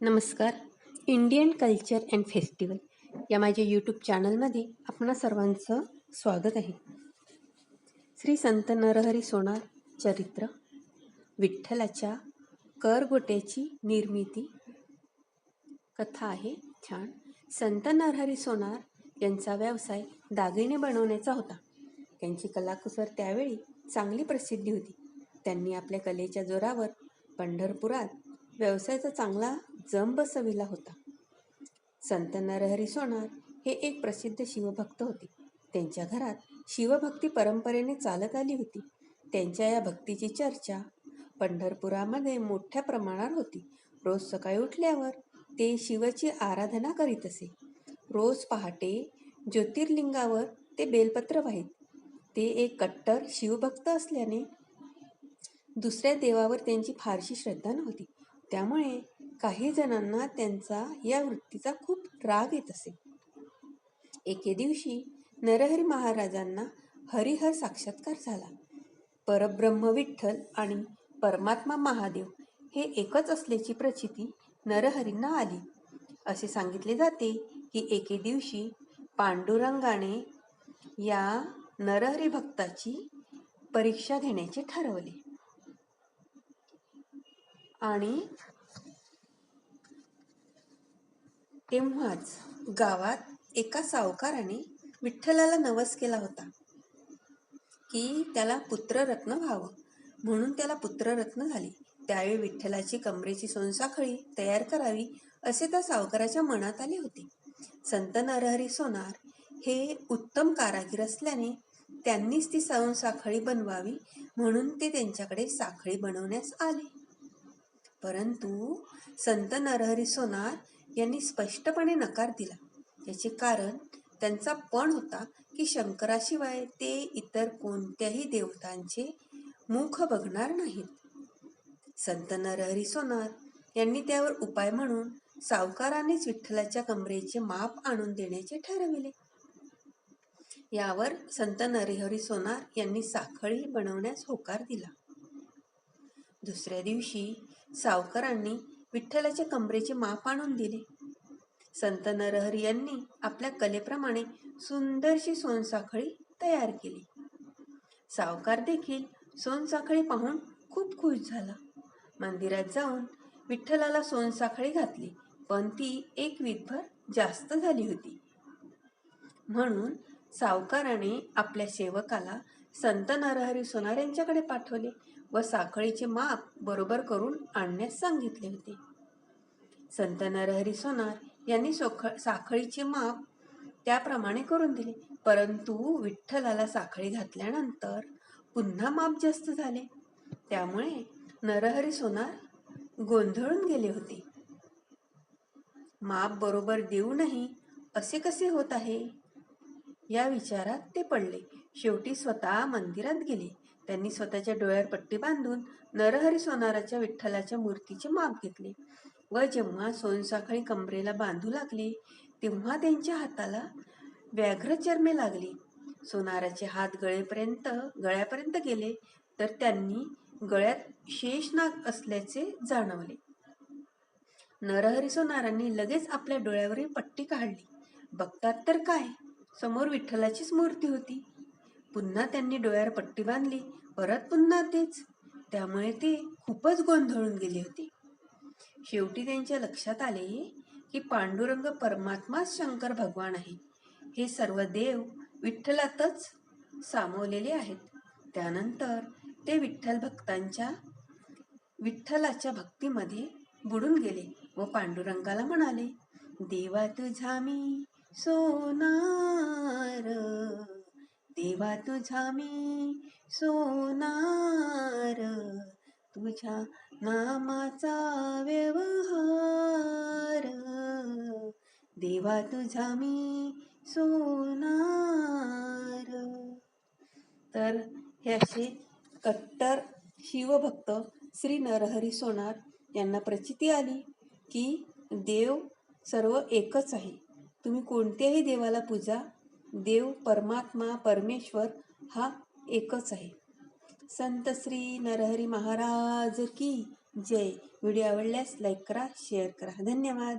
नमस्कार. Indian culture and festival या माझ्या यूट्यूब चॅनलमध्ये आपणा सर्वांचं स्वागत आहे. श्री संत नरहरी सोनार चरित्र विठ्ठलाच्या करगोट्याची निर्मिती. कथा आहे छान. संत नरहरी सोनार यांचा व्यवसाय दागिने बनवण्याचा होता. त्यांची कलाकुसर त्यावेळी चांगली प्रसिद्धी होती. त्यांनी आपल्या कलेच्या जोरावर पंढरपुरात व्यवसायाचा चांगला जम बसविला होता. संत नरहरी सोनार हे एक प्रसिद्ध शिवभक्त होते. त्यांच्या घरात शिवभक्ती परंपरेने चालत आली होती. त्यांच्या या भक्तीची चर्चा पंढरपुरामध्ये मोठ्या प्रमाणात होती. रोज सकाळी उठल्यावर ते शिवाची आराधना करीत असे. रोज पहाटे ज्योतिर्लिंगावर ते बेलपत्र वाहीत. ते एक कट्टर शिवभक्त असल्याने दुसऱ्या देवावर त्यांची फारशी श्रद्धा नव्हती. त्यामुळे काही जणांना त्यांचा या वृत्तीचा खूप राग येत असे. एके दिवशी नरहरी महाराजांना हरिहर साक्षात्कार झाला. परब्रह्म विठ्ठल आणि परमात्मा महादेव हे एकच असल्याची प्रचिती नरहरींना आली. असे सांगितले जाते की एके दिवशी पांडुरंगाने या नरहरी भक्ताची परीक्षा घेण्याचे ठरवले. आणि तेव्हाच गावात एका सावकाराने विठ्ठलाला नवस केला होता की त्याला पुत्ररत्न व्हावं म्हणून त्याला पुत्ररत्न झाले. त्यावेळी विठ्ठलाची कमरेची सोनसाखळी तयार करावी असे त्या सावकाराच्या मनात आले होते. संत नरहरी सोनार हे उत्तम कारागीर असल्याने त्यांनीच ती सोनसाखळी बनवावी म्हणून ते त्यांच्याकडे साखळी बनवण्यास आले. परंतु संत नरहरी सोनार यांनी स्पष्टपणे नकार दिला. याचे कारण त्यांचा पण होता की शंकराशिवाय ते इतर कोणत्याही देवतांचे मुख बघणार नाहीत. संत नरहरी सोनार यांनी त्यावर उपाय म्हणून सावकारानेच विठ्ठलाच्या कमरेचे माप आणून देण्याचे ठरविले. यावर संत नरहरी सोनार यांनी साखळी बनवण्यास होकार दिला. दुसऱ्या दिवशी सावकारांनी विठ्ठलाच्या कमरेचे माप आणून दिले. संत नरहरी यांनी आपल्या कलेप्रमाणे सुंदरशी सोनसाखळी तयार केली. सावकार देखील सोनसाखळी पाहून खूप खुश झाला. मंदिरात जाऊन विठ्ठलाला सोनसाखळी घातली पण ती एक वीतभर जास्त झाली होती. म्हणून सावकाराने आपल्या सेवकाला संत नरहरी सोनार यांच्याकडे पाठवले. व साखळीचे माप बरोबर करून आणण्यास सांगितले होते. संत नरहरी सोनार यांनी सोख साखळीचे माप त्याप्रमाणे करून दिले. परंतु विठ्ठलाला साखळी घातल्यानंतर पुन्हा माप जास्त झाले. त्यामुळे नरहरी सोनार गोंधळून गेले होते. माप बरोबर देऊनही असे कसे होत आहे? या विचारात ते पडले. शेवटी स्वतः मंदिरात गेले. त्यांनी स्वतःच्या डोळ्यावर पट्टी बांधून नरहरी सोनाराच्या विठ्ठलाच्या मूर्तीचे माप घेतले व जेव्हा सोनसाखळी कमरेला बांधू लागले तेव्हा त्यांच्या हाताला व्याघ्रचर्मे लागली. सोनाराचे हात गळेपर्यंत गळ्यापर्यंत गेले तर त्यांनी गळ्यात शेषनाग असल्याचे जाणवले. नरहरी सोनारांनी लगेच आपल्या डोळ्यावरील पट्टी काढली. बघतात तर काय? समोर विठ्ठलाचीच मूर्ती होती. पुन्हा त्यांनी डोळ्यावर पट्टी बांधली. परत पुन्हा तेच. त्यामुळे ते खूपच गोंधळून गेले होते. शेवटी त्यांच्या लक्षात आले की पांडुरंग परमात्माच शंकर भगवान आहे. हे सर्व देव विठ्ठलातच सामावलेले आहेत. त्यानंतर ते विठ्ठल भक्तांच्या विठ्ठलाच्या भक्तीमध्ये बुडून गेले व पांडुरंगाला म्हणाले देवा तुझा मी सोनार. देवा तुझा मी सोनार तुझ्या नामाचा व्यवहार. देवा तुझा मी सोनार. तर हे असे कट्टर शिवभक्त श्री नरहरी सोनार यांना प्रचिती आली की देव सर्व एकच आहे. तुम्ही कोणत्याही देवाला पूजा देव परमात्मा परमेश्वर हा एकच आहे. संत श्री नरहरी महाराज की जय. व्हिडिओ आवडल्यास लाईक करा शेअर करा. धन्यवाद.